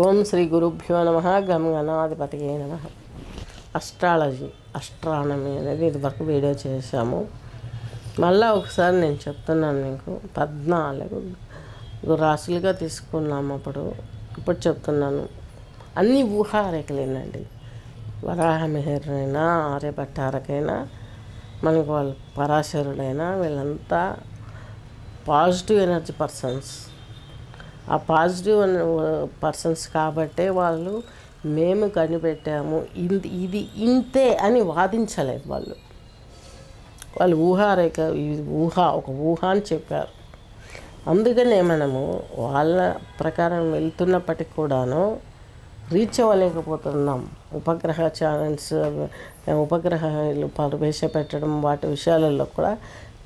ఓం శ్రీ గురుభ్యో నమ గంగనాధిపతియే నమ. అస్ట్రాలజీ అస్ట్రానమీ అనేది ఇదివరకు వీడియో చేశాము. మళ్ళీ ఒకసారి నేను చెప్తున్నాను మీకు పద్నాలుగు రాశులుగా తీసుకున్నాము అప్పుడు. ఇప్పుడు చెప్తున్నాను. అన్ని ఊహారేఖలేనండి. వరాహమిహిరైనా ఆర్యభట్టారకైనా మనకు వాళ్ళు పరాశరుడైనా వీళ్ళంతా పాజిటివ్ ఎనర్జీ పర్సన్స్ ఆ పాజిటివ్ పర్సన్స్ కాబట్టే వాళ్ళు మేము కనిపెట్టాము. ఇది ఇది ఇంతే అని వాదించలేదు వాళ్ళు. వాళ్ళు ఊహారేఖ ఇది ఊహ ఒక ఊహ అని చెప్పారు. అందుకనే మనము వాళ్ళ ప్రకారం వెళ్తున్నప్పటికి కూడాను రీచ్ అవ్వలేకపోతున్నాం. ఉపగ్రహ ఛానల్స్ ఉపగ్రహాలు ప్రవేశపెట్టడం వాటి విషయాలలో కూడా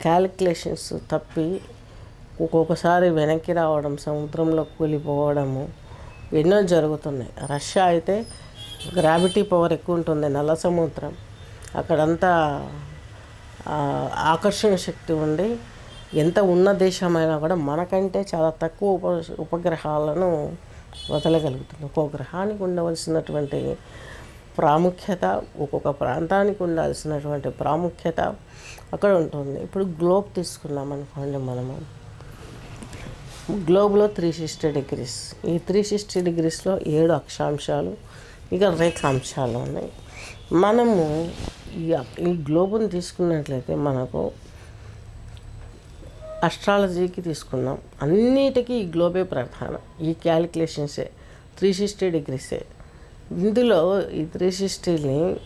క్యాలిక్యులేషన్స్ తప్పి ఒక్కొక్కసారి వెనక్కి రావడం సముద్రంలో కూలిపోవడము ఎన్నో జరుగుతున్నాయి. రష్యా అయితే గ్రావిటీ పవర్ ఎక్కువ ఉంటుంది నల్ల సముద్రం. అక్కడంతా ఆకర్షణ శక్తి ఉండి ఎంత ఉన్న దేశమైనా కూడా మనకంటే చాలా తక్కువ ఉప ఉపగ్రహాలను వదలగలుగుతుంది. ఒక్కొక్క గ్రహానికి ఉండవలసినటువంటి ప్రాముఖ్యత ఒక్కొక్క ప్రాంతానికి ఉండాల్సినటువంటి ప్రాముఖ్యత అక్కడ ఉంటుంది. ఇప్పుడు గ్లోబ్ తీసుకున్నాం అనుకోండి మనము. గ్లోబ్లో త్రీ సిక్స్టీ డిగ్రీస్ ఈ త్రీ సిక్స్టీ డిగ్రీస్లో ఏడు అక్షాంశాలు ఇక రేఖాంశాలు ఉన్నాయి. మనము ఈ ఈ గ్లోబుని తీసుకున్నట్లయితే మనకు అస్ట్రాలజీకి తీసుకున్నాం అన్నిటికీ ఈ గ్లోబే ప్రధానం. ఈ క్యాలిక్యులేషన్సే త్రీ సిక్స్టీ డిగ్రీసే ఇందులో ఈ త్రీ సిక్స్టీని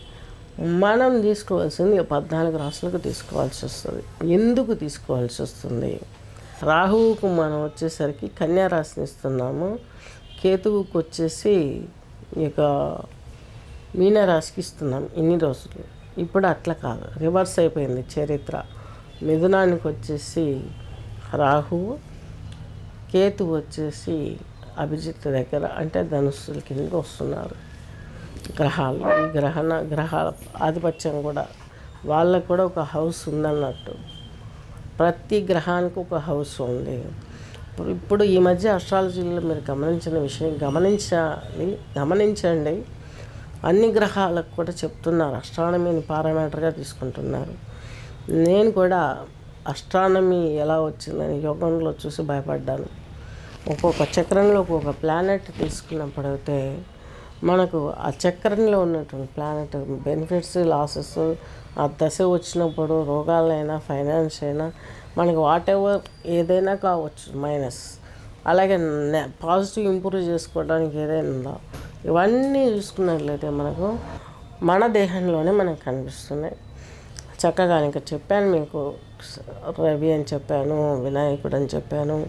మనం తీసుకోవాల్సింది పద్నాలుగు రాసులకు తీసుకోవాల్సి వస్తుంది. ఎందుకు తీసుకోవాల్సి వస్తుంది? రాహువుకు మనం వచ్చేసరికి కన్యారాశిని ఇస్తున్నాము. కేతువుకు వచ్చేసి ఇక మీనరాశికి ఇస్తున్నాం ఇన్ని రోజులు. ఇప్పుడు అట్లా కాదు. రివర్స్ అయిపోయింది చరిత్ర. మిథునానికి వచ్చేసి రాహువు కేతు వచ్చేసి అభిజిత్ దగ్గర అంటే ధనుస్సుల కిందకి వస్తున్నారు. గ్రహాలు ఈ గ్రహణ గ్రహాల ఆధిపత్యం కూడా. వాళ్ళకు కూడా ఒక హౌస్ ఉందన్నట్టు. ప్రతి గ్రహానికి ఒక హౌస్ ఉంది. ఇప్పుడు- ఈ మధ్య అస్ట్రాలజీలో మీరు గమనించిన విషయం గమనించాలి గమనించండి. అన్ని గ్రహాలకు కూడా చెప్తున్నారు. అస్ట్రానమీని పారామీటర్గా తీసుకుంటున్నారు. నేను కూడా అస్ట్రానమీ ఎలా వచ్చిందని యోగంలో చూసి భయపడ్డాను. ఒక్కొక్క చక్రంలో ఒక్కొక్క ప్లానెట్ తీసుకున్నప్పుడైతే మనకు ఆ చక్రంలో ఉన్నటువంటి ప్లానెట్ బెనిఫిట్స్ లాసెస్ ఆ దశ వచ్చినప్పుడు రోగాలైనా ఫైనాన్స్ అయినా మనకి వాట్ ఎవర్ ఏదైనా కావచ్చు మైనస్ అలాగే పాజిటివ్ ఇంప్రూవ్ చేసుకోవడానికి ఏదైనా ఉందో? ఇవన్నీ చూసుకున్నట్లయితే మనకు మన దేహంలోనే మనకు కనిపిస్తున్నాయి. చక్కగా ఇంకా చెప్పాను మీకు. రవి అని చెప్పాను వినాయకుడు అని చెప్పాను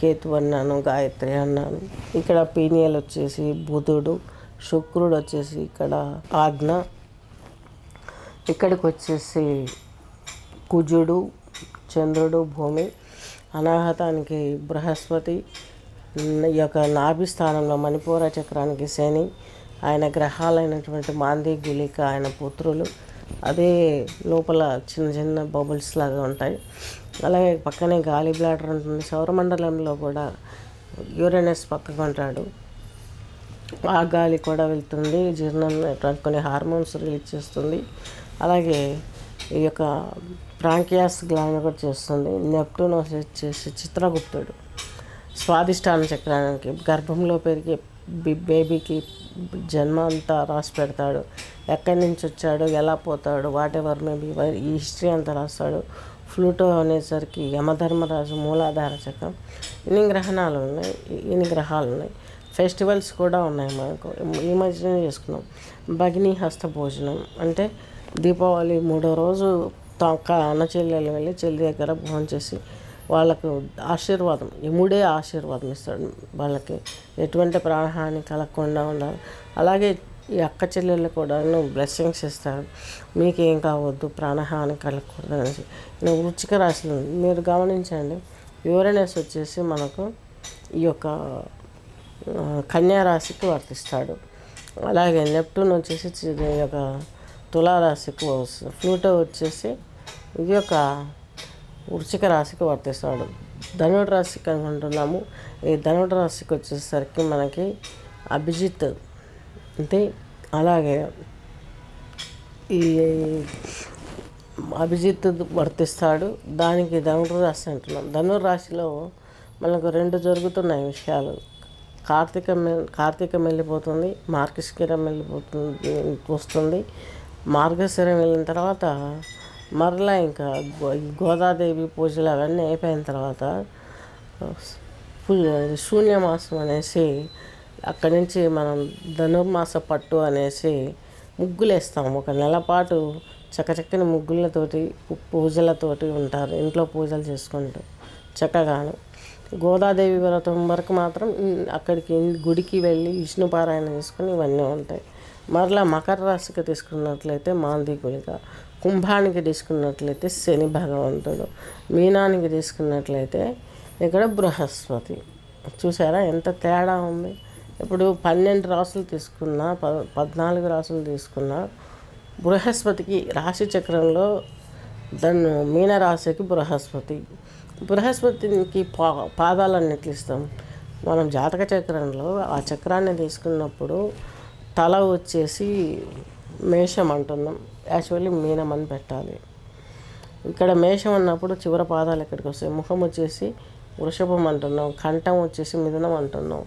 కేతు అన్నాను గాయత్రి అన్నాను. ఇక్కడ పీనియల్ వచ్చేసి బుధుడు. శుక్రుడు వచ్చేసి ఇక్కడ ఆజ్ఞ. ఇక్కడికి వచ్చేసి కుజుడు చంద్రుడు భూమి అనాహతానికి బృహస్పతి ఈ యొక్క నాభి స్థానంలో మణిపూర చక్రానికి శని ఆయన గ్రహాలైనటువంటి మాంది గులిక ఆయన పుత్రులు అదే లోపల చిన్న చిన్న బబుల్స్ లాగా ఉంటాయి. అలాగే పక్కనే గాలి బ్లాడర్ ఉంటుంది సౌరమండలంలో కూడా యూరేనస్ పక్కకు ఉంటాడు ఆ గాలి కూడా వెళ్తుంది జీర్ణం కొన్ని హార్మోన్స్ రిలీజ్ చేస్తుంది. అలాగే ఈ యొక్క ప్రాంకియాస్ గ్లాండ్ కూడా చేస్తుంది. నెప్టూన్ వచ్చేసి చిత్రగుప్తుడు స్వాదిష్టాన చక్రానికి గర్భంలో పెరిగే బేబీకి జన్మ అంతా రాసి పెడతాడు. ఎక్కడి నుంచి వచ్చాడు ఎలా పోతాడు వాట్ ఎవర్ మేబీ ఈ హిస్టరీ అంతా రాస్తాడు. ఫ్లూటో అనేసరికి యమధర్మరాజు మూలాధార చక్రం. ఇన్ని గ్రహణాలు ఉన్నాయి ఇన్ని గ్రహాలు ఉన్నాయి. ఫెస్టివల్స్ కూడా ఉన్నాయి మనకు ఈ మధ్యనే చేసుకున్నాం. భగిని హస్త భోజనం అంటే దీపావళి మూడో రోజు తొక్క అన్న చెల్లెలు వెళ్ళి చెల్లి దగ్గర భోజనం చేసి వాళ్ళకు ఆశీర్వాదం యముడే ఆశీర్వాదం ఇస్తాడు వాళ్ళకి. ఎటువంటి ప్రాణహాని కలగకుండా ఉండాలి. అలాగే ఈ అక్క చెల్లెళ్ళు కూడా బ్లెస్సింగ్స్ ఇస్తాడు మీకేం కావద్దు ప్రాణహాని కలగకూడదు అనేసి. నేను వృచ్చిక రాశులు మీరు గమనించండి యువరనెస్ వచ్చేసి మనకు ఈ యొక్క కన్యారాశికి రాశికి వర్తిస్తాడు. అలాగే నెప్టూన్ వచ్చేసి ఈ యొక్క తులారాశికి వస్తుంది ప్లూటో వచ్చేసి ఇది యొక్క వృశ్చిక రాశికి వర్తిస్తాడు. ధనుడు రాశికి అనుకుంటున్నాము. ఈ ధనుడు రాశికి వచ్చేసరికి మనకి అభిజిత్ అంటే అలాగే ఈ అభిజిత్ వర్తిస్తాడు. దానికి ధనుడు రాశి అంటున్నాం. ధనుర్రాశిలో మనకు రెండు జరుగుతున్నాయి విషయాలు. కార్తీక మె- కార్తీకం వెళ్ళిపోతుంది మార్గశిరం వెళ్ళిపోతుంది వస్తుంది. మార్గశిరం వెళ్ళిన తర్వాత మరలా ఇంకా గోదాదేవి పూజలు అవన్నీ అయిపోయిన తర్వాత శూన్యమాసం అనేసి అక్కడి నుంచి మనం ధనుర్మాస పట్టు అనేసి ముగ్గులేస్తాం. ఒక నెల పాటు చక్కచక్కని ముగ్గులతోటి పూజలతోటి ఉంటారు. ఇంట్లో పూజలు చేసుకుంటూ చక్కగాను. గోదాదేవి వ్రతం వరకు మాత్రం అక్కడికి గుడికి వెళ్ళి విష్ణు పారాయణ చేసుకుని ఇవన్నీ ఉంటాయి. మరలా మకర రాశికి తీసుకున్నట్లయితే మాందీకుడిగా కుంభానికి తీసుకున్నట్లయితే శని భగవంతుడు మీనానికి తీసుకున్నట్లయితే ఇక్కడ బృహస్పతి. చూసారా ఎంత తేడా ఉంది? ఇప్పుడు పన్నెండు రాసులు తీసుకున్నా ప పద్నాలుగు రాసులు తీసుకున్నా బృహస్పతికి రాశి చక్రంలో దాన్ని మీనరాశికి బృహస్పతి. బృహస్పతికి పా పాదాలను ఎట్లా మనం జాతక చక్రంలో ఆ చక్రాన్ని తీసుకున్నప్పుడు తల వచ్చేసి మేషం అంటున్నాం. యాక్చువల్లీ మీనం అని పెట్టాలి. ఇక్కడ మేషం అన్నప్పుడు చివరి పాదాలు ఎక్కడికి వస్తాయి? ముఖం వచ్చేసి వృషభం అంటున్నాం. కంఠం వచ్చేసి మిథునం అంటున్నాం.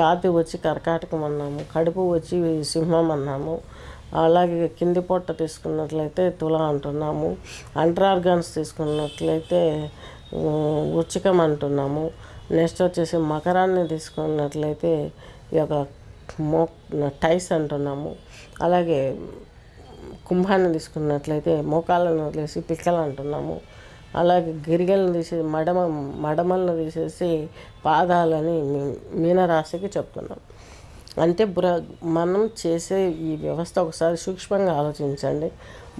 ఛాతి వచ్చి కర్కాటకం అన్నాము. కడుపు వచ్చి సింహం అన్నాము. అలాగే కింది పొట్ట తీసుకున్నట్లయితే తుల అంటున్నాము. అండర్ ఆర్గాన్స్ తీసుకున్నట్లయితే వృచ్చికం అంటున్నాము. నెక్స్ట్ వచ్చేసి మకరాన్ని తీసుకున్నట్లయితే ఈ యొక్క మో టైస్ అంటున్నాము. అలాగే కుంభాన్ని తీసుకున్నట్లయితే మోకాళ్ళను వదిలేసి పిక్కలు అంటున్నాము. అలాగే గిరిగలను తీసేసి మడమ మడమలను తీసేసి పాదాలని మీనరాశికి చెప్తున్నాం. అంటే బృహ మనం చేసే ఈ వ్యవస్థ ఒకసారి సూక్ష్మంగా ఆలోచించండి.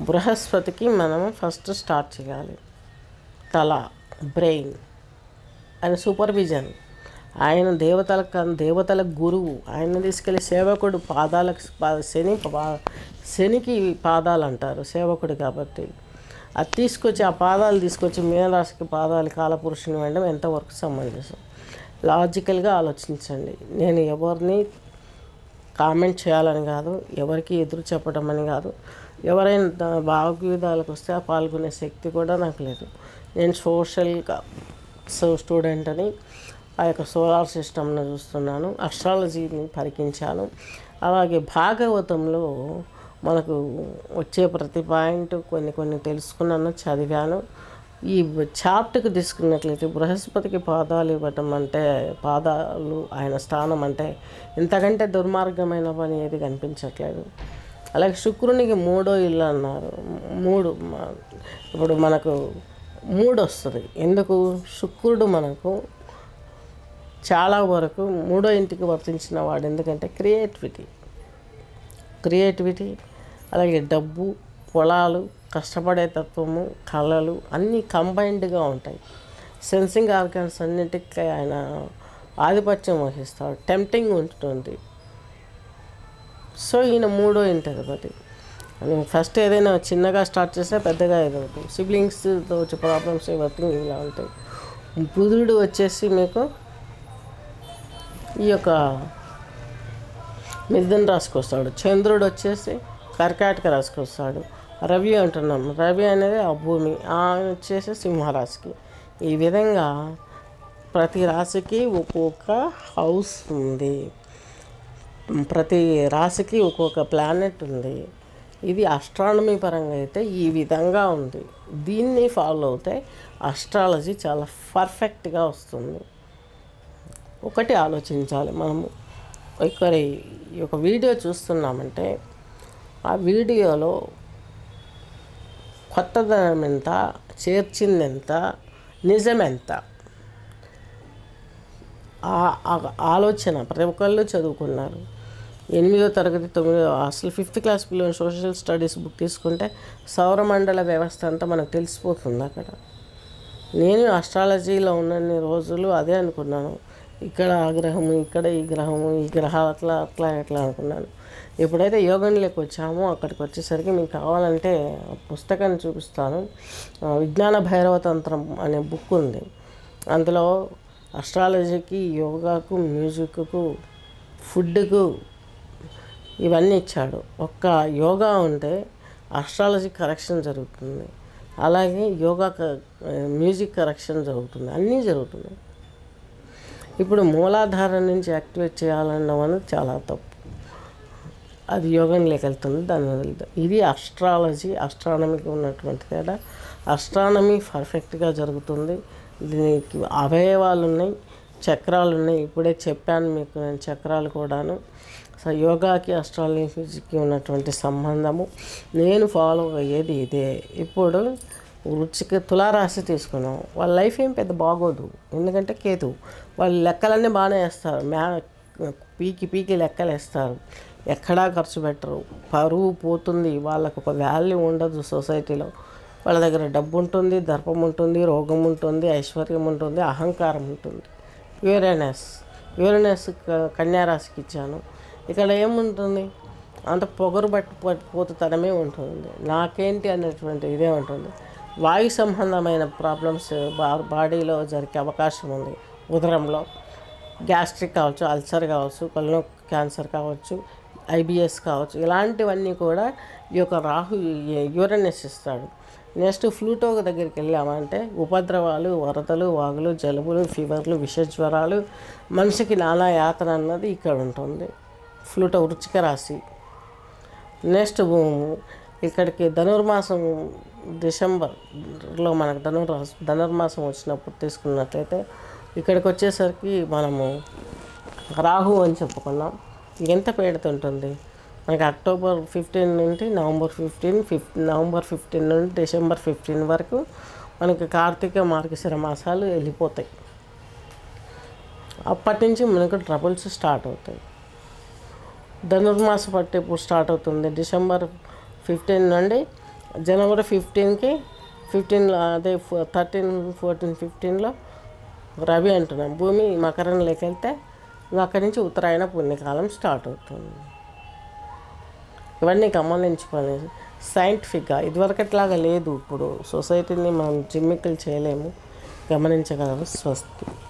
బృహస్పతికి మనం ఫస్ట్ స్టార్ట్ చేయాలి. తల బ్రెయిన్ ఆయన సూపర్విజన్. ఆయన దేవతల దేవతల గురువు. ఆయన తీసుకెళ్ళి సేవకుడు పాదాలకు శని శనికి పాదాలు అంటారు సేవకుడు కాబట్టి. అది తీసుకొచ్చి ఆ పాదాలు తీసుకొచ్చి మీనరాశికి పాదాలు కాలపురుషుని వేయడం ఎంతవరకు సమంజసం లాజికల్గా ఆలోచించండి. నేను ఎవరిని కామెంట్ చేయాలని కాదు ఎవరికి ఎదురు చెప్పడం అని కాదు ఎవరైనా దా- వస్తే ఆ పాల్గొనే శక్తి కూడా నాకు లేదు. నేను సోషల్గా సో స్టూడెంట్ అని ఆ యొక్క సోలార్ సిస్టమ్ను చూస్తున్నాను. అస్ట్రాలజీని పరికించాను. అలాగే భాగవతంలో మనకు వచ్చే ప్రతి పాయింట్ కొన్ని కొన్ని తెలుసుకున్నాను చదివాను. ఈ చాప్ట్కి తీసుకున్నట్లయితే బృహస్పతికి పాదాలు ఇవ్వటం అంటే పాదాలు ఆయన స్థానం అంటే ఇంతకంటే దుర్మార్గమైన పని ఏది కనిపించట్లేదు. అలాగే శుక్రునికి మూడో ఇల్లు అన్నారు. మూడు ఇప్పుడు మనకు మూడు వస్తుంది ఎందుకు? శుక్రుడు మనకు చాలా వరకు మూడో ఇంటికి వర్తించిన వాడు. ఎందుకంటే క్రియేటివిటీ. క్రియేటివిటీ అలాగే డబ్బు పొలాలు కష్టపడే తత్వము కళలు అన్నీ కంబైన్డ్గా ఉంటాయి. సెన్సింగ్ ఆర్గన్స్ అన్నిటికీ ఆయన ఆధిపత్యం వహిస్తాడు. టెంప్టింగ్ ఉంటుంది. సో ఈయన మూడో ఇంటి అధిపతి. మనం ఫస్ట్ ఏదైనా చిన్నగా స్టార్ట్ చేస్తే పెద్దగా అవుతుంది సిబ్లింగ్స్తో వచ్చే ప్రాబ్లమ్స్ వర్కింగ్ ఇలా ఉంటాయి. బుధుడు వచ్చేసి మీకు ఈ యొక్క మిథున రాశికి వస్తాడు. చంద్రుడు వచ్చేసి కర్కాటక రాశికి వస్తాడు. రవి అంటున్నాం. రవి అనేది ఆ భూమి ఆ వచ్చేసి సింహరాశికి. ఈ విధంగా ప్రతి రాశికి ఒక్కొక్క హౌస్ ఉంది. ప్రతి రాశికి ఒక్కొక్క ప్లానెట్ ఉంది. ఇది అస్ట్రానమీ పరంగా అయితే ఈ విధంగా ఉంది. దీన్ని ఫాలో అవుతే అస్ట్రాలజీ చాలా పర్ఫెక్ట్గా వస్తుంది. ఒకటి ఆలోచించాలి మనము. ఇక్కడ ఈ ఒక వీడియో చూస్తున్నామంటే ఆ వీడియోలో కొత్తదనం ఎంత చేర్చింది ఎంత నిజం ఎంత ఆ- ఆ ఆలోచన ప్రతి ఒక్కళ్ళు చదువుకున్నారు. ఎనిమిదో తరగతి తొమ్మిదో అసలు ఫిఫ్త్ క్లాస్ పిల్లలు సోషల్ స్టడీస్ బుక్ తీసుకుంటే సౌరమండల వ్యవస్థ అంతా మనకు తెలిసిపోతుంది అక్కడ. నేను అస్ట్రాలజీలో ఉన్నన్ని రోజులు అదే అనుకున్నాను. ఇక్కడ ఆ గ్రహము ఇక్కడ ఈ గ్రహము ఈ గ్రహాలు అట్లా అట్లా ఎట్లా అనుకున్నాను. ఎప్పుడైతే యోగంలోకి వచ్చామో అక్కడికి వచ్చేసరికి మీకు కావాలంటే పుస్తకాన్ని చూపిస్తాను. విజ్ఞాన భైరవ తంత్రం అనే బుక్ ఉంది. అందులో అస్ట్రాలజీకి యోగాకు మ్యూజిక్కు ఫుడ్కు ఇవన్నీ ఇచ్చాడు. ఒక్క యోగా ఉంటే అస్ట్రాలజీ కరెక్షన్ జరుగుతుంది. అలాగే యోగా క- మ్యూజిక్ కరెక్షన్ జరుగుతుంది. అన్నీ జరుగుతున్నాయి. ఇప్పుడు మూలాధారం నుంచి యాక్టివేట్ చేయాలన్నడం అనేది చాలా తప్పు. అది యోగంలోకి వెళ్తుంది దాని వదిలితే ఇది అస్ట్రాలజీ అస్ట్రానమీకి ఉన్నటువంటి తేడా. అస్ట్రానమీ పర్ఫెక్ట్గా జరుగుతుంది. దీనికి అవయవాలు ఉన్నాయి చక్రాలు ఉన్నాయి ఇప్పుడే చెప్పాను మీకు నేను చక్రాలు కూడాను. సో యోగాకి అస్ట్రాలజీకి ఉన్నటువంటి సంబంధము. నేను ఫాలో అయ్యేది ఇదే. ఇప్పుడు వృచ్చిక తులారాశి తీసుకున్నాం. వాళ్ళ లైఫ్ ఏం పెద్ద బాగోదు. ఎందుకంటే కేతు వాళ్ళు లెక్కలన్నీ బాగానే వేస్తారు. మ్యా పీకి పీకి లెక్కలు వేస్తారు. ఎక్కడా ఖర్చు పెట్టరు. పరువు పోతుంది. వాళ్ళకు ఒక వాల్యూ ఉండదు సొసైటీలో వాళ్ళ దగ్గర డబ్బు ఉంటుంది దర్పం ఉంటుంది రోగం ఉంటుంది ఐశ్వర్యం ఉంటుంది అహంకారం ఉంటుంది. యూరేనస్ యూరేనస్ క- కన్యారాశికి ఇచ్చాను. ఇక్కడ ఏముంటుంది? అంత పొగరు బట్టి పట్టి ఉంటుంది. నాకేంటి అనేటువంటి ఇదే ఉంటుంది. వాయు సంబంధమైన ప్రాబ్లమ్స్ బా బాడీలో జరిగే అవకాశం ఉంది. ఉదరంలో గ్యాస్ట్రిక్ కావచ్చు అల్సర్ కావచ్చు కళ్ళు క్యాన్సర్ కావచ్చు ఐబిఎస్ కావచ్చు ఇలాంటివన్నీ కూడా ఈ యొక్క రాహు యూరనస్ ఇస్తాడు. నెక్స్ట్ ఫ్లూటో దగ్గరికి వెళ్ళామంటే ఉపద్రవాలు వరదలు వాగులు జలుబులు ఫీవర్లు విష జ్వరాలు మనిషికి నానా యాతన అన్నది ఇక్కడ ఉంటుంది. ఫ్లూటో వృచ్చిక రాశి నెక్స్ట్ ఇక్కడికి ధనుర్మాసం డిసెంబర్లో మనకు ధనుర్మాసం ధనుర్మాసం వచ్చినప్పుడు తీసుకున్నట్లయితే ఇక్కడికి వచ్చేసరికి మనము రాహు అని చెప్పుకున్నాం. ఎంత పేడుతుంటుంది మనకి అక్టోబర్ ఫిఫ్టీన్ నుండి నవంబర్ ఫిఫ్టీన్ ఫిఫ్ నవంబర్ ఫిఫ్టీన్ నుండి డిసెంబర్ ఫిఫ్టీన్ వరకు మనకి కార్తీక మార్గశిర మాసాలు వెళ్ళిపోతాయి. అప్పటి నుంచి మనకు ట్రబుల్స్ స్టార్ట్ అవుతాయి. ధనుర్మాస పట్టు ఇప్పుడు స్టార్ట్ అవుతుంది. డిసెంబర్ ఫిఫ్టీన్ నుండి జనవరి ఫిఫ్టీన్కి ఫిఫ్టీన్లో అదే థర్టీన్ ఫోర్టీన్ ఫిఫ్టీన్లో రవి అంటున్నాం భూమి మకరంలోకి వెళ్తే అక్కడి నుంచి ఉత్తరాయణ పుణ్యకాలం స్టార్ట్ అవుతుంది. ఇవన్నీ గమనించుకోవాలి సైంటిఫిక్గా ఇదివరకట్లాగా లేదు ఇప్పుడు. సొసైటీని మనం జిమ్మికలు చేయలేము. గమనించగలరు స్వస్తి.